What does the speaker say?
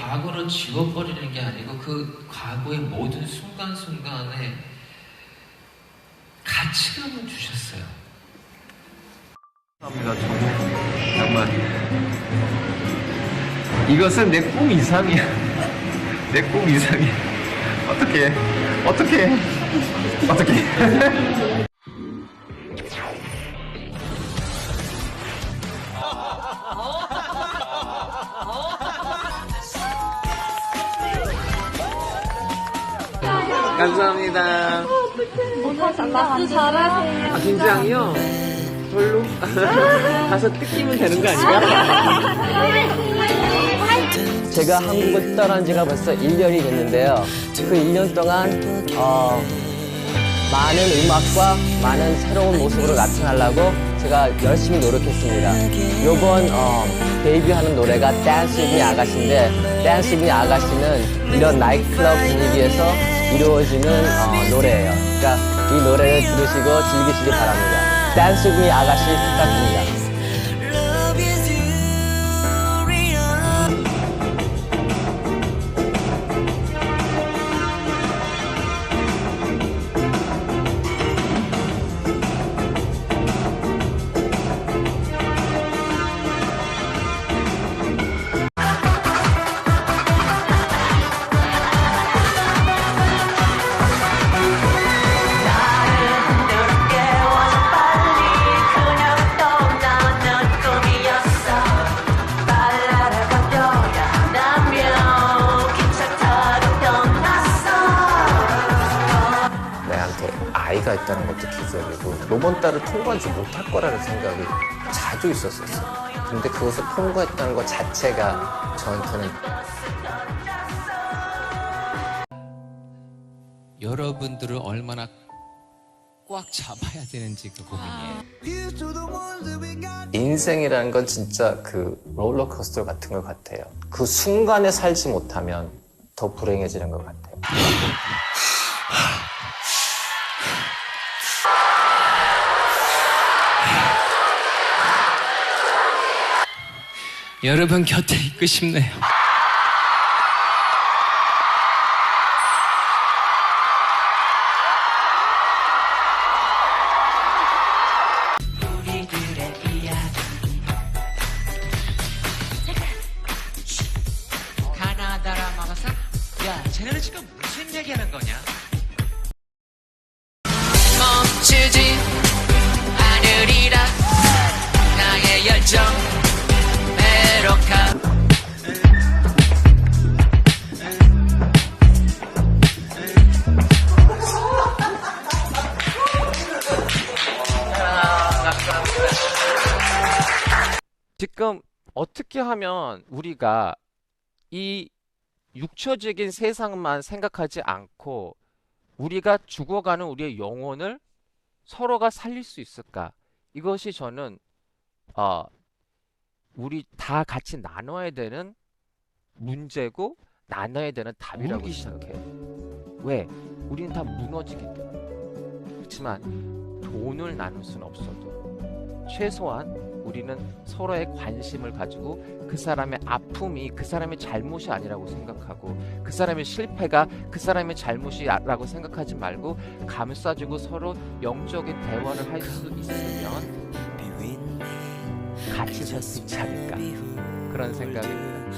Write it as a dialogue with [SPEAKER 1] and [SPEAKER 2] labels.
[SPEAKER 1] 과거를 지워버리는 게 아니고 그 과거의 모든 순간순간에 가치감을 주셨어요.
[SPEAKER 2] 감사합니다 정말. 정말. 이것은 내 꿈 이상이야. 내 꿈 이상이야. 어떻게 어떻게 어떻게 감사합니다.
[SPEAKER 3] 맛도 잘하세요.
[SPEAKER 2] 아, 김장이요? 별로? 가서 뜯기면 되는 거 아닌가?
[SPEAKER 4] 제가 한국을 떠난 지가 벌써 1년이 됐는데요. 그 1년 동안 어, 많은 음악과 많은 새로운 모습으로 나타나려고 제가 열심히 노력했습니다. 요번 어, 데뷔하는 노래가 댄스 위니 아가씨인데 댄스 위니 아가씨는 이런 나이트클럽 분위기에서 이루어지는 어, 노래예요. 그러니까 이 노래를 들으시고 즐기시기 바랍니다. 댄스 위니 아가씨 부탁드립니다.
[SPEAKER 5] 아이가 있다는 것도 기적이고 요번 달을 통과하지 못할 거라는 생각이 자주 있었었어요. 근데 그것을 통과했다는 것 자체가 저한테는
[SPEAKER 6] 여러분들을 얼마나 꽉 잡아야 되는지 그 고민이에요.
[SPEAKER 5] 인생이라는 건 진짜 그 롤러코스터 같은 것 같아요. 그 순간에 살지 못하면 더 불행해지는 것 같아요.
[SPEAKER 6] 여러분 곁에 있고 싶네요.
[SPEAKER 1] 가나다라 막아서 야 쟤네는 지금 무슨 얘기하는 거냐? 멈추지
[SPEAKER 7] 지금 어떻게 하면 우리가 이 육처적인 세상만 생각하지 않고 우리가 죽어가는 우리의 영혼을 서로가 살릴 수 있을까? 이것이 저는 어, 우리 다 같이 나눠야 되는 문제고 나눠야 되는 답이라고 생각해요. 왜? 우리는 다 무너지기 때문에. 그렇지만 돈을 나눌 수는 없어도 최소한 우리는 서로의 관심을 가지고 그 사람의 아픔이 그 사람의 잘못이 아니라고 생각하고 그 사람의 실패가 그 사람의 잘못이라고 생각하지 말고 감싸주고 서로 영적인 대화를 할 수 있으면 같이 살수 있지 않을까 그런 생각입니다.